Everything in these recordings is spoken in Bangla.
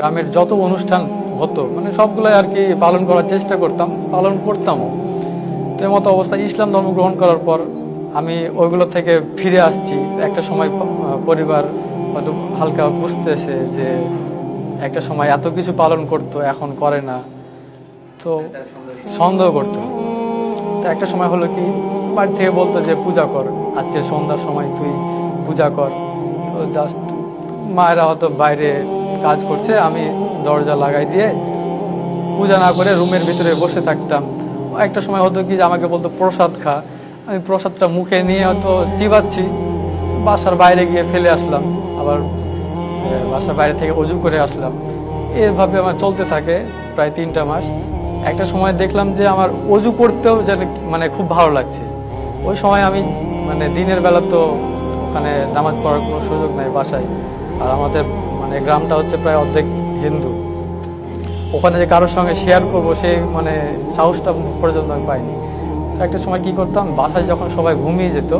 গ্রামের যত অনুষ্ঠান হতো মানে সবগুলোই আর কি পালন করার চেষ্টা করতাম, পালন করতামও। তো মতো অবস্থায় ইসলাম ধর্ম গ্রহণ করার পর আমি ওইগুলো থেকে ফিরে আসছি। একটা সময় পরিবার হয়তো হালকা বুঝতেছে যে একটা সময় এত কিছু পালন করতো, এখন করে না। তো সন্দেহ করতো। তো একটা সময় হলো কি, বাড়ি থেকে বলতো যে, পূজা কর, আজকে সন্ধ্যার সময় তুই পূজা কর। তো জাস্ট মায়েরা হয়তো বাইরে কাজ করছে, আমি দরজা লাগাই দিয়ে পূজা না করে রুমের ভিতরে বসে থাকতাম। একটা সময় হতো কি যে আমাকে বলতো, প্রসাদ খা। আমি প্রসাদটা মুখে নিয়ে হয়তো চিবাচ্ছি, বাসার বাইরে গিয়ে ফেলে আসলাম। আবার বাসার বাইরে থেকে অজু করে আসলাম। এভাবে আমার চলতে থাকে প্রায় তিনটা মাস। একটা সময় দেখলাম যে আমার অজু করতেও যেন মানে খুব ভালো লাগছে। ওই সময় আমি মানে দিনের বেলা তো ওখানে নামাজ পড়ার কোনো সুযোগ নাই বাসায়। আর আমাদের মানে গ্রামটা হচ্ছে প্রায় অর্ধেক হিন্দু। ওখানে যে কারোর সঙ্গে শেয়ার করব সেই মানে সাহসটা পর্যন্ত আমি পাইনি। একটা সময় কি করতাম, বাসায় যখন সবাই ঘুমিয়ে যেত,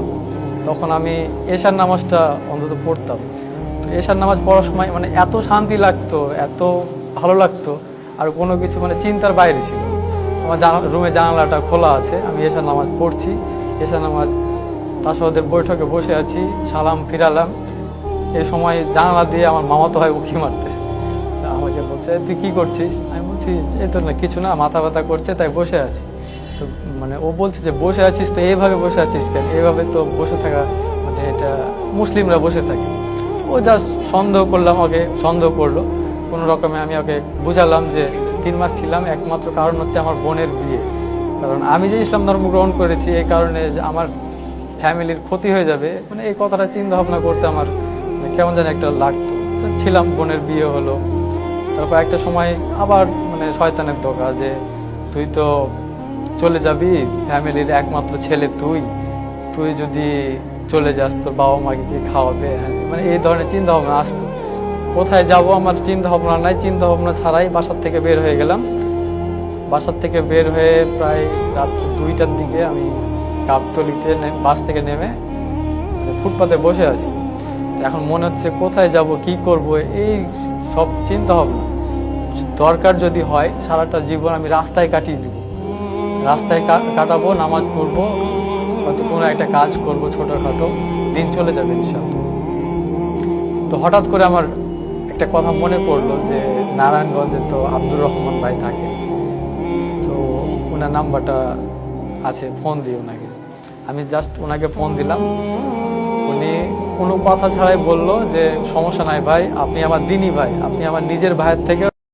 তখন আমি এশার নামাজটা অন্তত পড়তাম। এশার নামাজ পড়ার সময় মানে এত শান্তি লাগতো, এত ভালো লাগতো, আর কোনো কিছু মানে চিন্তার বাইরে ছিল। আমার জানা, রুমে জানালাটা খোলা আছে, আমি এশার নামাজ পড়ছি। এশার নামাজ তার সাথে বৈঠকে বসে আছি, সালাম ফিরালাম। এই সময় জানালা দিয়ে আমার মামাতো হয় উঁকি মারতেছে। তা আমাকে বলছে, তুই কি করছিস? আমি বলছি, এই তো না, কিছু না, মাথা ব্যথা করছে, তাই বসে আছি। তো মানে ও বলছে যে, বসে আছিস তো এইভাবে বসে আছিস কেন? এইভাবে তো বসে থাকা মানে এটা মুসলিমরা বসে থাকে। ও জাস্ট সন্দেহ করলাম, ওকে সন্দেহ করল। কোনো রকমে আমি ওকে বুঝালাম যে, তিন মাস ছিলাম, একমাত্র কারণ হচ্ছে আমার বোনের বিয়ে। কারণ আমি যে ইসলাম ধর্ম গ্রহণ করেছি, এই কারণে আমার ফ্যামিলির ক্ষতি হয়ে যাবে মানে এই কথাটা চিন্তা ভাবনা করতে আমার কেমন যেন একটা লাগতো। ছিলাম বোনের বিয়ে হলো। তারপর একটা সময় আবার মানে শয়তানের দোকা যে তুই তো চলে যাবি ফ্যামিলির একমাত্র ছেলে তুই। তুই যদি চলে যাস তোর বাবা মাকে কি খাওয়াবে হ্যাঁ, মানে এই ধরনের চিন্তা ভাবনা আসতো। কোথায় যাব আমার চিন্তা ভাবনা নাই চিন্তা ভাবনা ছাড়াই বাসার থেকে বের হয়ে গেলাম। বাসার থেকে বের হয়ে প্রায় রাত দুইটার দিকে আমি গাবতলিতে নে- বাস থেকে নেমে মানে ফুটপাতে বসে আছি। এখন মনে হচ্ছে কোথায় যাব, কি করব, এই সব চিন্তা ভাবনা। দরকার যদি হয়, সারাটা জীবন আমি রাস্তায় কাটিয়ে দিব। রাস্তায় কাটাবো, নামাজ পড়ব, হয়তো কোনো একটা কাজ করব ছোটোখাটো, দিন চলে যাবে ইনশাল্লাহ তো হঠাৎ করে আমার একটা কথা মনে পড়ল যে, নারায়ণগঞ্জে তো আব্দুর রহমান ভাই থাকে। তো ওনার নাম্বারটা আছে, ফোন দিই ওনাকে। আমি জাস্ট ওনাকে ফোন দিলাম। উনি কোনো কথা ছাড়াই বলল যে সমস্যা নাই ভাই, আপনি আমার দিনই ভাই, আপনি আমার নিজের ভাইয়ের থেকে